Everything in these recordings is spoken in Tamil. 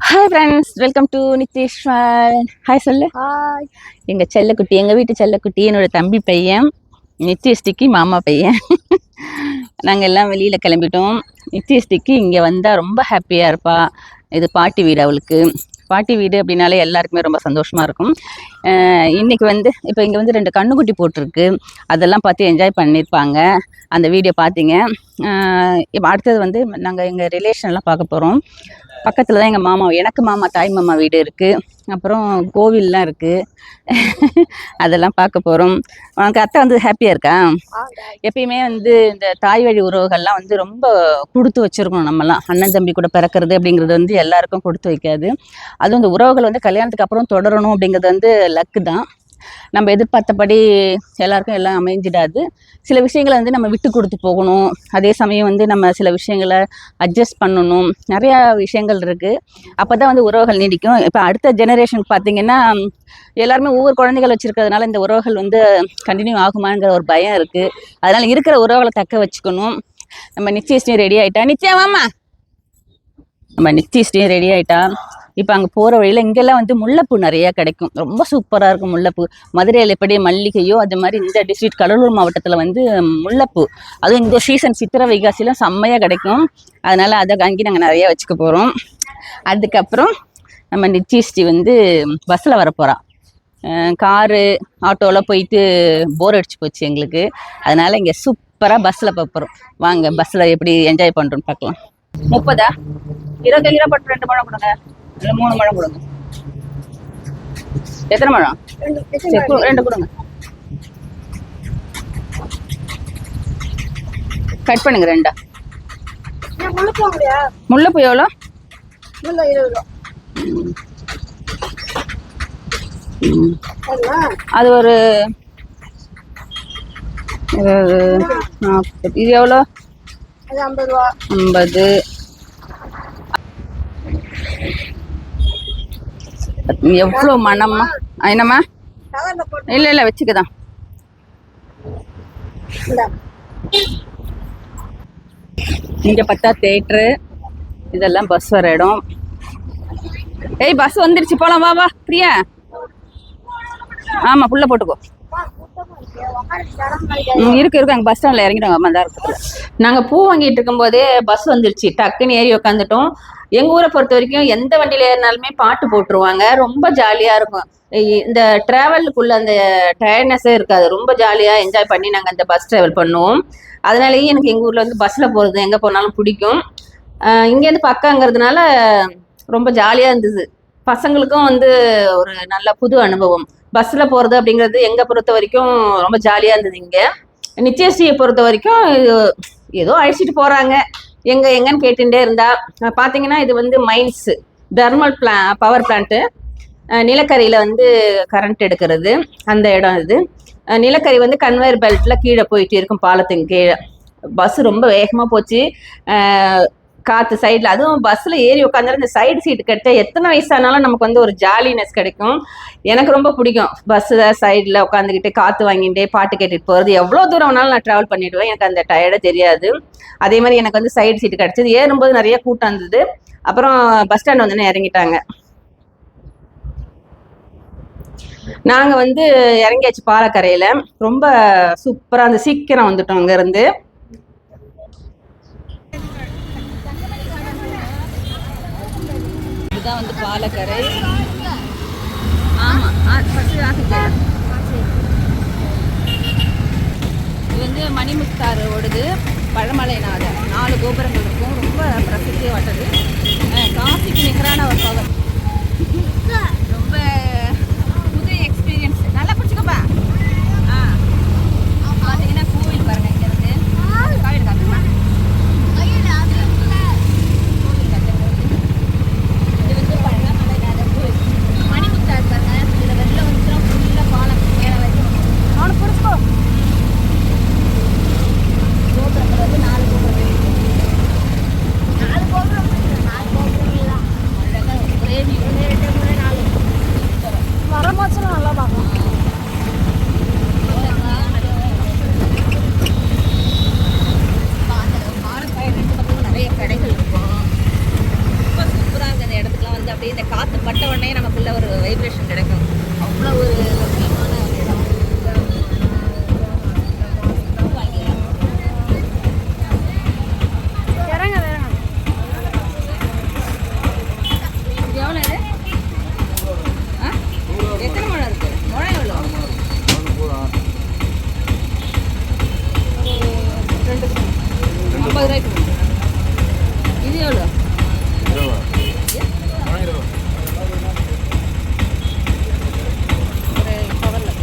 Hi friends welcome to Nitheeswar hi சொல்லு. ஹாய் எங்கள் செல்லக்குட்டி எங்கள் வீட்டு செல்லக்குட்டி என்னோட தம்பி பையன் நித்யஸ்டிக்கு மாமா பையன். நாங்கள் எல்லாம் வெளியில் கிளம்பிட்டோம். நித்யஸ்டிக்கு இங்கே வந்தால் ரொம்ப ஹாப்பியாக இருப்பா. இது பாட்டி வீடு அவளுக்கு. பாட்டி வீடு அப்படின்னாலே எல்லாருக்குமே ரொம்ப சந்தோஷமாக இருக்கும். அஹ் இன்னைக்கு வந்து இப்போ இங்கே வந்து ரெண்டு கண்ணுக்குட்டி போட்டிருக்கு. அதெல்லாம் பார்த்து என்ஜாய் பண்ணியிருப்பாங்க. அந்த வீடியோ பார்த்தீங்க இப்போ அடுத்தது வந்து நாங்கள் எங்கள் ரிலேஷன்லாம் பார்க்க போகிறோம் பக்கத்தில் தான் எங்கள் மாமா எனக்கு மாமா தாய் மாமா வீடு இருக்குது அப்புறம் கோவில்லாம் இருக்குது அதெல்லாம் பார்க்க போகிறோம் உனக்கு அத்தை வந்து ஹாப்பியாக இருக்கா? எப்பயுமே வந்து இந்த தாய் வழி உறவுகள்லாம் வந்து ரொம்ப கொடுத்து வச்சிருக்கணும் நம்மலாம். அண்ணன் தம்பி கூட பிறக்கிறது அப்படிங்கிறது வந்து எல்லாருக்கும் கொடுத்து வைக்காது. அதுவும் இந்த உறவுகள் வந்து கல்யாணத்துக்கு அப்புறம் தொடரணும் அப்படிங்கிறது வந்து லக்கு தான். நம்ம எதிர்பார்த்தபடி எல்லாருக்கும் எல்லாம் அமைஞ்சிடாது. சில விஷயங்களை வந்து நம்ம விட்டு கொடுத்து போகணும். அதே சமயம் வந்து நம்ம சில விஷயங்களை அட்ஜஸ்ட் பண்ணணும். நிறையா விஷயங்கள் இருக்குது அப்போ தான் வந்து உறவுகள் நீடிக்கும். இப்போ அடுத்த ஜெனரேஷனுக்கு பார்த்தீங்கன்னா எல்லாருமே ஒவ்வொரு குழந்தைகள் வச்சுருக்கிறதுனால இந்த உறவுகள் வந்து கண்டினியூ ஆகுமாங்கிற ஒரு பயம் இருக்குது அதனால் இருக்கிற உறவுகளை தக்க வச்சுக்கணும். நம்ம நிச்சயஸ்டியும் ரெடி ஆகிட்டா நிச்சயமாம்மா நம்ம நிச்சயஸ்டியும் ரெடி ஆகிட்டா இப்போ அங்கே போகிற வழியில் இங்கெல்லாம் வந்து முல்லைப்பூ நிறையா கிடைக்கும். ரொம்ப சூப்பராக இருக்கும் முல்லைப்பூ. மதுரையில் எப்படி மல்லிகையோ அது மாதிரி இந்த டிஸ்ட்ரிக்ட் கடலூர் மாவட்டத்தில் வந்து முல்லைப்பூ. அதுவும் இந்த சீசன் சித்திரை வைகாசிலாம் செம்மையாக கிடைக்கும். அதனால் அதை வாங்கி நாங்கள் நிறையா வச்சுக்க போகிறோம் அதுக்கப்புறம் நம்ம நிச்சயஸ்டி வந்து பஸ்ஸில் வர காரு ஆட்டோவில் போயிட்டு போர் அடிச்சு போச்சு எங்களுக்கு. அதனால் இங்கே சூப்பராக பஸ்ஸில் போகிறோம் வாங்க பஸ்ஸில் எப்படி என்ஜாய் பண்ணுறோன்னு பார்க்கலாம். முப்பதா? இருபத்தஞ்சு ரூபா பட்டு ரெண்டு பழம் கொடுங்க. இல்லை மூணு பழம் கொடுங்க. எத்தனை சரி கு- ரெண்டு கொடுங்க. கட் பண்ணுங்க ரெண்டா. முல்லைப்பூ எவ்வளோ? அது ஒரு நாற்பது. இது எவ்வளோ? ஐம்பது. எவ்வளோ மனமா என்னம்மா? இல்லை இல்லை வச்சுக்கதான். இங்கே பார்த்தா தேட்ரு இதெல்லாம் பஸ் வர இடம். ஏய் பஸ் வந்துருச்சு. போலாம் வா வா பிரியா. ஆமாம் புள்ள போட்டுக்கோ. இருக்கு இருக்கு. அங்கே பஸ் ஸ்டாண்டில் இறங்கிடுவாங்க அம்மா தான் இருக்கு நாங்கள் பூ வாங்கிட்டு இருக்கும்போதே பஸ் வந்துருச்சு. டக்குன்னு ஏறி உட்காந்துட்டோம் எங்கள் ஊரை பொறுத்த வரைக்கும் எந்த வண்டியில் ஏறினாலுமே பாட்டு போட்டுருவாங்க. ரொம்ப ஜாலியாக இருக்கும். இந்த ட்ராவலுக்குள்ள அந்த டயர்னஸே இருக்காது. ரொம்ப ஜாலியாக என்ஜாய் பண்ணி நாங்கள் அந்த பஸ் ட்ராவல் பண்ணுவோம் அதனாலேயே எனக்கு எங்கள் ஊரில் வந்து பஸ்ஸில் போகிறது எங்கே போனாலும் பிடிக்கும். இங்கேருந்து பக்கங்கிறதுனால ரொம்ப ஜாலியாக இருந்தது. பசங்களுக்கும் வந்து ஒரு நல்ல புது அனுபவம். பஸ்ஸில் போகிறது அப்படிங்கிறது எங்கே பொறுத்த வரைக்கும் ரொம்ப ஜாலியாக இருந்தது இங்கே. நிச்சயஸ்ரீயை பொறுத்த வரைக்கும் ஏதோ அழைச்சிட்டு போகிறாங்க எங்கே எங்கன்னு கேட்டுட்டே இருந்தா. பார்த்தீங்கன்னா இது வந்து மைன்ஸ் தெர்மல் பிளா பவர் பிளான்ட்டு நிலக்கரியில் வந்து கரண்ட் எடுக்கிறது. அந்த இடம் இது. நிலக்கரி வந்து கன்வேயர் பெல்ட்டில் கீழே போயிட்டு இருக்கும் பாலத்துக்கு கீழே. பஸ் ரொம்ப வேகமாக போச்சு. காற்று சைடில் அதுவும் பஸ்ஸில் ஏறி உட்காந்தாலும் இந்த சைடு சீட்டு கிடைச்சா எத்தனை வயசானாலும் நமக்கு வந்து ஒரு ஜாலினஸ் கிடைக்கும். எனக்கு ரொம்ப பிடிக்கும் பஸ்ஸில் சைடில் உட்காந்துக்கிட்டு காற்று வாங்கிட்டே பாட்டு கேட்டுட்டு போகிறது எவ்வளோ தூரம் வேணாலும் நான் ட்ராவல் பண்ணிடுவேன். எனக்கு அந்த டயர்டே தெரியாது. அதே மாதிரி எனக்கு வந்து சைடு சீட்டு கிடச்சிது. ஏறும்போது நிறைய கூட்டம் இருந்தது. அப்புறம் பஸ் ஸ்டாண்ட் வந்து இறங்கிட்டாங்க. நாங்கள் வந்து இறங்கியாச்சு பாலக்கரையில். ரொம்ப சூப்பராக அந்த சீக்கிரம் வந்துட்டோம் அங்கேருந்து இதுதான் வந்து பாலக்கரை. ஆமாம் இது வந்து மணிமுக்தாரோடது ஓடுது பழமலைநாதர். நாலு கோபுரங்கள் இருக்கும். ரொம்ப பிரசித்தி வாட்டது காசிக்கு நிகரான ஒரு பவர் มั ஐம்பது ரூபாய்க்கு உண்டு. இது எவ்வளோ ஒரு கவரில்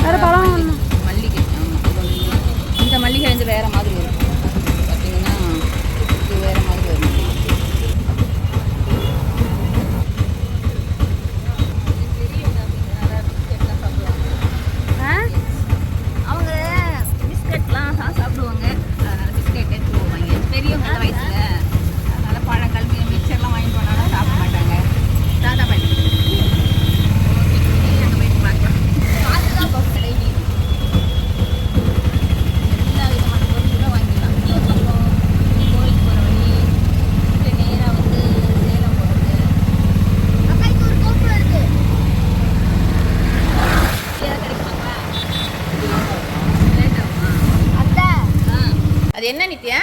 வேற பழம் மல்லிகை ஆமாம் இது வந்து இந்த மல்லிகை வந்து வேறு மாதிரி இருக்கும் பார்த்தீங்கன்னா இது வேறு மாதிரி வரும் ஆ அவங்க பிஸ்கட்லாம் சா- சாப்பிடுவாங்க அதனால பிஸ்கட் எடுத்து போவாங்க பெரியவங்க அந்த வயசுல அதனால பழங்கள் மி- மிக்சர்லாம் வாங்கிட்டு போனாலும் சாப்பிட மாட்டாங்க தாத்தா பாட்டி ஓகே அங்கே போயிட்டு பார்க்கலாம் பாதுகாப்பு கடைவி எல்லா விதமான பொருட்களும் வாங்கிக்கலாம் அப்புறம் கோயிலுக்கு போகிற வழி இல்லை நேராக வந்து சேலம் போகிறது அக்கா இது ஒரு கோப்பு இருக்கு ஏதாவது கிடைக்குமாங்களா லேட் ஆகுமா அத்தை ஆ. அது என்ன நித்யா?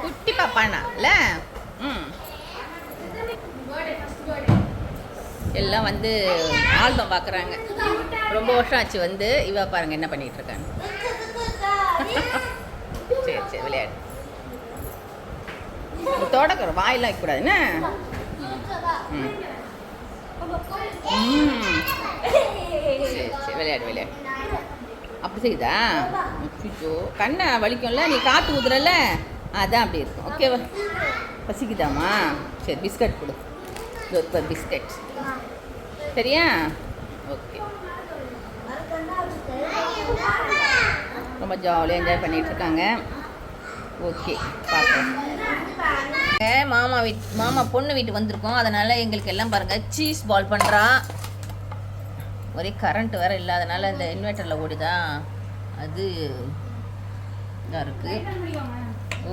குட்டி பாப்பானா? இல்லை? ம். எல்லாம் வந்து ஆல்பம் பார்க்குறாங்க. ரொம்ப வருஷம் ஆச்சு வந்து. இவ பாருங்க என்ன பண்ணிட்டு இருக்காங்க. சரி சரி விளையாடு. தொடக்கிற வாயெல்லாம் வைக்கக்கூடாது. என்ன? ம். சரி சரி விளையாடு விளையாடு. அப்படி செய்தா அச்சோ கண்ணை வலிக்கும்ல? நீ காற்று ஊதுறல அதான் அப்படி இருக்கும். ஓகேவா பசிக்குதாம்மா? சரி பிஸ்கட் கொடு. இது பிஸ்கட். சரியா? ஓகே ரொம்ப ஜாலியாக என்ஜாய் பண்ணிட்டு இருக்காங்க. ஓகே பார்க்கலாம் மாமா வீட் மாமா பொண்ணு வீட்டுக்கு வந்திருக்கோம். அதனால் எங்களுக்கு எல்லாம் பாருங்கள் சீஸ் பால் பண்ணுறா ஒரே கரண்ட் வேறு இல்லாதனால இந்த இன்வெர்ட்டரில் ஓடிதான் அது இதாக இருக்குது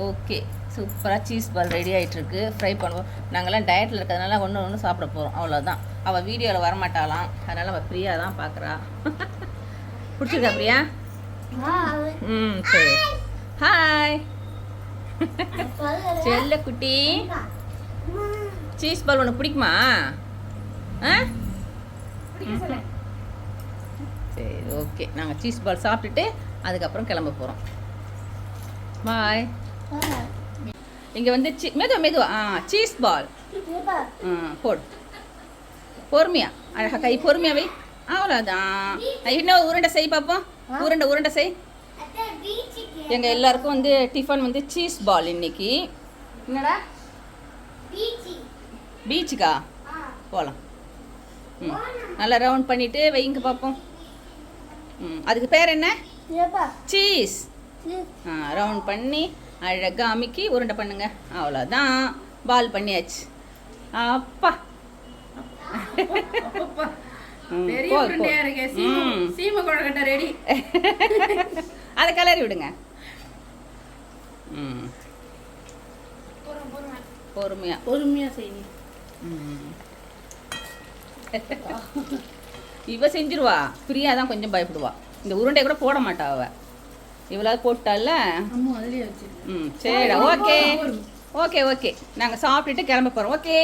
ஓகே சூப்பராக சீஸ் பால் ரெடி ஆகிட்டுருக்கு ஃப்ரை பண்ணுவோம். நாங்கள்லாம் டயட்டில் இருக்கிறதுனால ஒன்று ஒன்று சாப்பிட போகிறோம் அவ்வளோதான் அவள் வீடியோவில் வரமாட்டாளாம். அதனால் அவள் ஃப்ரீயாக தான் பார்க்குறா பிடிச்சிருக்கா பிரியா? ம் சரி. ஹாய் செல்ல குட்டி. சீஸ் பால் உனக்கு பிடிக்குமா? ஆ? சரி ஓகே நாங்கள் சீஸ் பால் சாப்பிட்டுட்டு அதுக்கப்புறம் கிளம்ப போகிறோம் பாய் இங்கே வந்து சி மெதுவா மெதுவா. ஆ சீஸ் பால் ம் போடு. பொறுமையா. அழகா கை பொறுமையா வை. அவ்வளோதான் இன்னும் உருண்டை செய் பார்ப்போம் உருண்டை உருண்டை செய். எங்கள் எல்லாருக்கும் வந்து டிஃபன் வந்து சீஸ் பால் இன்னைக்கு. என்னடா? பீச்சுக்கா போகலாம் ம். நல்லா ரவுண்ட் பண்ணிவிட்டு வைங்க பார்ப்போம் அதுக்கு பேர் என்ன? சீஸ். ரவுண்ட் பண்ணி அழகாக அமுக்கி உருண்டை பண்ணுங்க. அவ்வளோதான் பால் பண்ணியாச்சு. அப்பா. ரெடி அதை கிளறி விடுங்க. ம். பொறுமையா. பொறுமையா செய்யணும். ம். இவ செஞ்சிருவா. பிரியா தான் கொஞ்சம் பயப்படுவா. இந்த உருண்டை கூட போட மாட்டா அவ. இவளாவது போட்டால? ம் சரிடா. ஓகே. Okay okay. நாங்கள் சாப்பிட்டுட்டு கிளம்ப போகிறோம் ஓகே.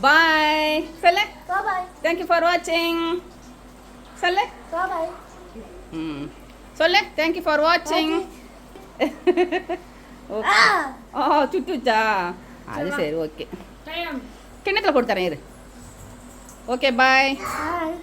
பாய் சொல்லு. தேங்க்யூ ஃபார் வாட்சிங் சொல்லு. ம். சொல்லு. தேங்க்யூ ஃபார் வாட்சிங் ஓகே ஓ சுட்டுச்சா? அது சரி ஓகே. கிண்ணத்தில் போட்டு தரேன் இரு. ஓகே பாய் பாய்